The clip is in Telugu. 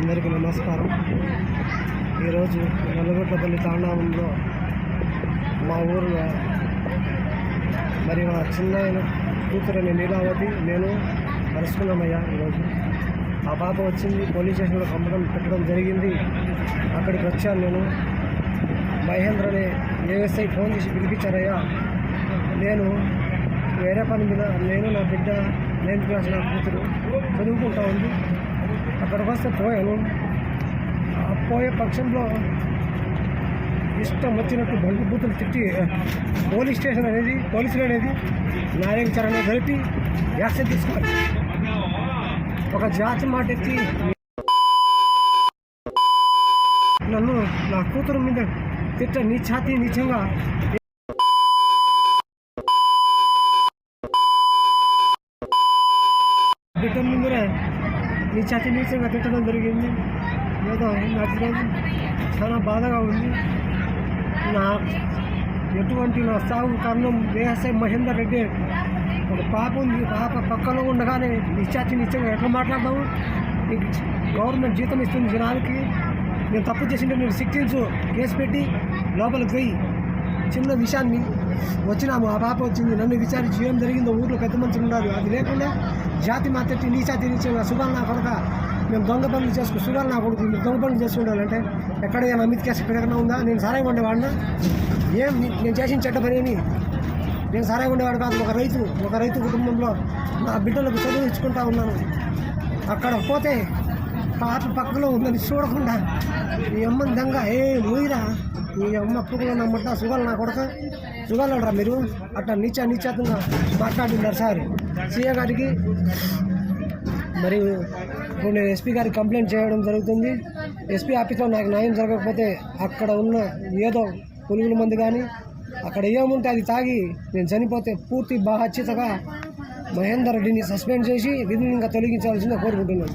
అందరికీ నమస్కారం. ఈరోజు నల్లగొట్టపల్లి తాండావంలో మా ఊరిలో మరి మా చిన్న కూతురని నీలావతి నేను కలుసుకున్నామయ్యా ఈరోజు. ఆ పాప వచ్చింది పోలీస్ స్టేషన్లో పంపడం పెట్టడం జరిగింది. అక్కడికి వచ్చాను నేను. మహేంద్ర అనే ఏఎస్ఐ ఫోన్ చేసి పిలిపించారయ్యా. నేను వేరే పని మీద నేను నా బిడ్డ నైన్త్ క్లాస్ నా కూతురు. చదువుకుంటా ఉంది. అక్కడికి వస్తే పోయాను. ఆ పోయే పక్షంలో ఇష్టం వచ్చినట్టు బండి బూతులు తిట్టి పోలీస్ స్టేషన్ అనేది పోలీసులు అనేది న్యాయవిచారణ కలిపి యాక్షన్ తీసుకోవాలి. ఒక జాతి మాట ఎత్తి నన్ను నా కూతురు మీద తిట్ట నీచాతి నీచంగా బిడ్డ ముందరే నీ ఛాతీ నీచంగా తిట్టడం జరిగింది. ఏదో నచ్చలేదు. చాలా బాధగా ఉంది. నా ఎటువంటి నా సాగు కారణం వేఎస్ఐ మహేందర్ రెడ్డి ఒక పాప ఉంది. పాప పక్కలో ఉండగానే నిశ్చాతి నిశ్చయంగా ఎట్లా మాట్లాడదాము గవర్నమెంట్ జీతం ఇస్తుంది జనాలకి నేను తప్పు చేసింటే నేను శిక్షించు కేసు పెట్టి లోపలికి పోయి చిన్న విషయాన్ని వచ్చినాము ఆ పాప వచ్చింది. నన్ను విచారించి ఏం జరిగిందో ఊర్లో పెద్ద మనుషులు ఉన్నారు. అది లేకుండా జాతి మాతెట్టి నీచా జాతి నీచంగా సుగాలు నా కొడక. మేము దొంగ పనులు చేసుకుని సుగాలు నా కొడుకు మీరు దొంగ పనులు చేసుకుంటారంటే ఎక్కడైనా అమిత్ కేసు ఎక్కడైనా ఉందా? నేను సారాయి ఉండేవాడినా? ఏం నేను చేసిన చెడ్డ పనిని నేను సారాయి ఉండేవాడు కాదు. ఒక రైతు ఒక రైతు కుటుంబంలో నా బిడ్డలకు చదువు ఇచ్చుకుంటా ఉన్నాను. అక్కడ పోతే పాప పక్కలో ఉందని చూడకుండా ఈ అమ్మని దంగ ఏ మూయిరా ఈ అమ్మ పురుగులో నమ్మట సుగాలు నా కొడక? సుగాలరా మీరు? అట్లా నీచా నీచాతంగా మాట్లాడినారు సార్. సీఏ గారికి మరి ఇప్పుడు నేను ఎస్పీ గారికి కంప్లైంట్ చేయడం జరుగుతుంది. ఎస్పీ ఆఫీస్లో నాకు న్యాయం జరగకపోతే అక్కడ ఉన్న ఏదో పురుగుల మందు కానీ అక్కడ ఏముంటే అది తాగి నేను చనిపోతే పూర్తి బాధ్యతగా మహేందర్ రెడ్డిని సస్పెండ్ చేసి విధంగా ఇంకా తొలగించాల్సిందిగా కోరుకుంటున్నాను.